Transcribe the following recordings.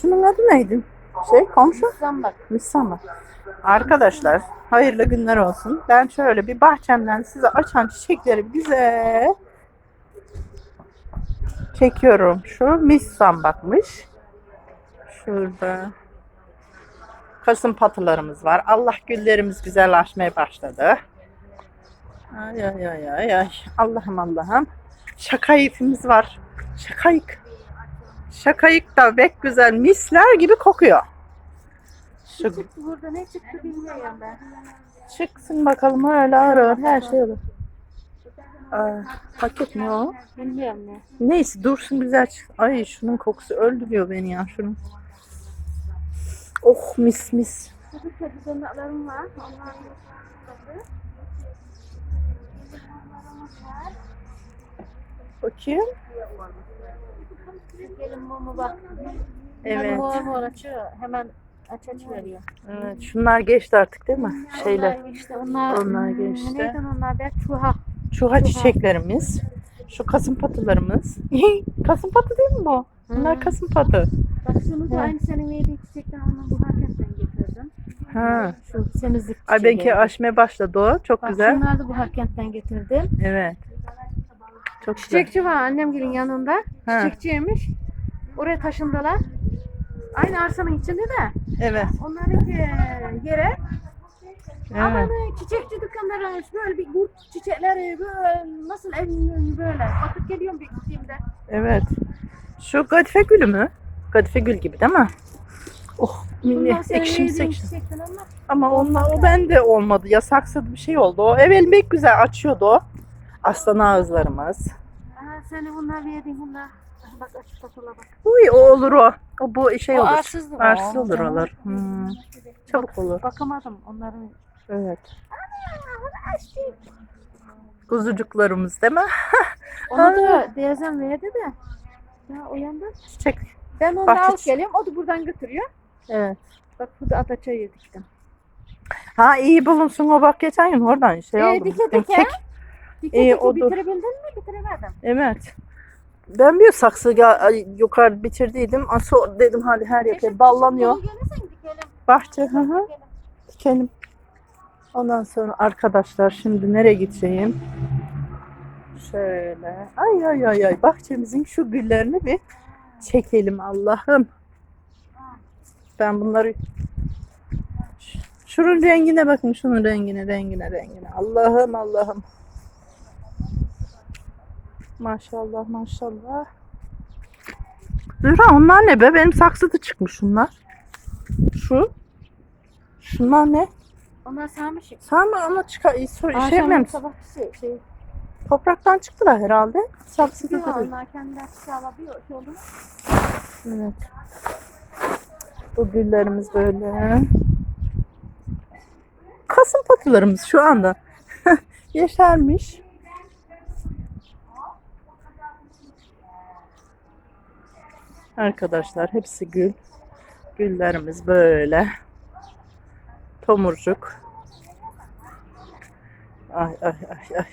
Şunun adı neydi? Şey komşu? Zambak. Misama. Arkadaşlar hayırlı günler olsun. Ben şöyle bir bahçemden size açan çiçekleri güzel çekiyorum. Şu misam bakmış. Şurada kasım patılarımız var. Allah güllerimiz güzel açmaya başladı. Ay ay ay ay ay. Allah'ım Allah'ım. Şakayıkımız var. Şakayık. Şakayık da pek güzel misler gibi kokuyor. Şu Çıktı burada ne çıktı bilmiyorum ben. Çıksın bakalım öyle arar her şey olur. Aa, paket mi o? Bilmiyorum ne. Neyse dursun güzel. Ay şunun kokusu öldürüyor beni ya şunun. Oh mis mis. Var. Onlar. Bakayım. Gelin mumu bak. Evet. Mumu açıyor. Hemen aç aç veriyor. Evet şunlar geçti artık değil mi? Şeyler. Onlar işte onlar. Onlar hmm, geçti. Neydi onlar be? Çuha. Çuha çiçeklerimiz. Şu kasım patılarımız. kasım patı değil mi bu? Bunlar Hı. kasım patı. Bak şunu da aynı senin verdiği çiçekten onu bu haketten getirdim. Ha. Şu semizlik Ay çiçeği. benimki açmaya başladı o. Çok Bak güzel. şunları da bu haketten getirdim. Evet. Çok güzel. Çiçekçi var annemgilin yanında. Ha. Çiçekçiymiş. Oraya taşındılar. Aynı arsanın içinde de. Evet. Onlarınki yere ama Evet. ne çiçekçi dükkanları. Böyle bir kurt çiçekleri böyle nasıl evin böyle. Bakıp geliyorum bir gittiğimde. Evet. Şu kadife gülü mü? Kadife gül gibi değil mi? Oh minni Bunlar senin ekşim verdiğin sekşim. çiçekten ama Ama onlar o bende olmadı. Ya saksıdı bir şey oldu. O evvel pek güzel açıyordu o. Aslan ağızlarımız. Aha, seni bunlar verdiğin bunlar. Bak açık patıla bak. Uy o olur o. O bu şey O olur. arsızdı o. Arsız olur Tamam. olur. Hmm, çabuk olur. Bakamadım onların. Evet. Kuzucuklarımız değil mi? Onu da teyzem verdi de. Ya o yanda. Çiçek. Ben onu Bahçe alıp geliyorum. O da buradan götürüyor. Evet. Bak burada ataça yedik. Ha iyi bulunsun o bak geçen gün oradan şey Ee, aldım. dike dike. kek. Dike İyi, dike odur. bitirebildin mi? Bitiremedim. Evet. Ben bir saksı ga- yukarı bitirdiydim. Asıl dedim hadi her yer ballanıyor. Şimdi gelirsen dikelim. Bahçe hı hı. Dikelim. Dikelim. Ondan sonra arkadaşlar şimdi nereye gideceğim? Şöyle. Ay ay ay ay bahçemizin şu güllerini bir çekelim Allah'ım. Ben bunları Şunun rengine bakın şunun rengine rengine rengine. Allah'ım Allah'ım. Maşallah maşallah. Zühra onlar ne be? Benim saksıda çıkmış şunlar. Şu. Şunlar ne? Onlar sarmışık. Mi ama çıkar sor Akşam şey mi? sabah şey, şey Topraktan çıktılar herhalde. Saksıda duruyor. onlar kendiler şey alabiliyor. Şey oldu mu? Evet. Bu güllerimiz böyle. Kasım patılarımız şu anda yeşermiş. Arkadaşlar hepsi gül. Güllerimiz böyle. Tomurcuk. Ay ay ay ay.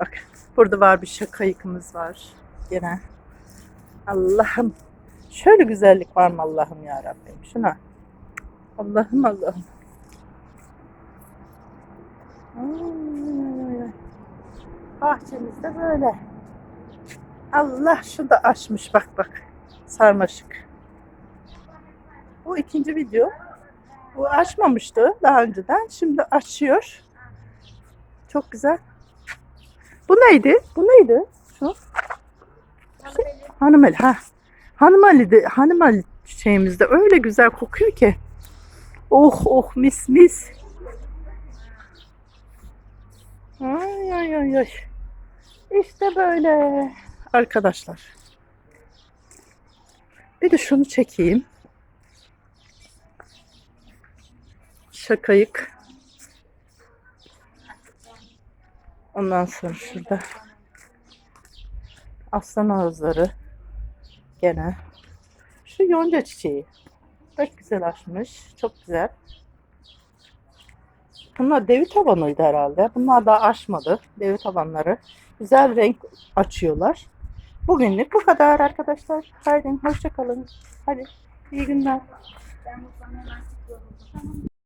Bak burada var bir şakayıkımız var. Gene. Allah'ım. Şöyle güzellik var mı Allah'ım ya Rabbim. Şuna. Allah'ım Allah'ım. Bahçemizde böyle. Allah şu da açmış bak bak. Sarmaşık. Bu ikinci video. Bu açmamıştı daha önceden. Şimdi açıyor. Çok güzel. Bu neydi? Bu neydi? Şu. Hanım Ali. Ha. Hanım Ali de, Hanım Ali şeyimizde öyle güzel kokuyor ki. Oh oh mis mis. Ay ay ay ay. İşte böyle arkadaşlar. Bir de şunu çekeyim. Şakayık. Ondan sonra şurada aslan ağızları gene. Şu yonca çiçeği. Pek güzel açmış. Çok güzel. Bunlar devi tabanıydı herhalde. Bunlar daha açmadı. Devi tabanları. Güzel renk açıyorlar. Bugünlük bu kadar arkadaşlar. Haydi hoşça kalın. Hadi İyi günler. Ben. Tamam.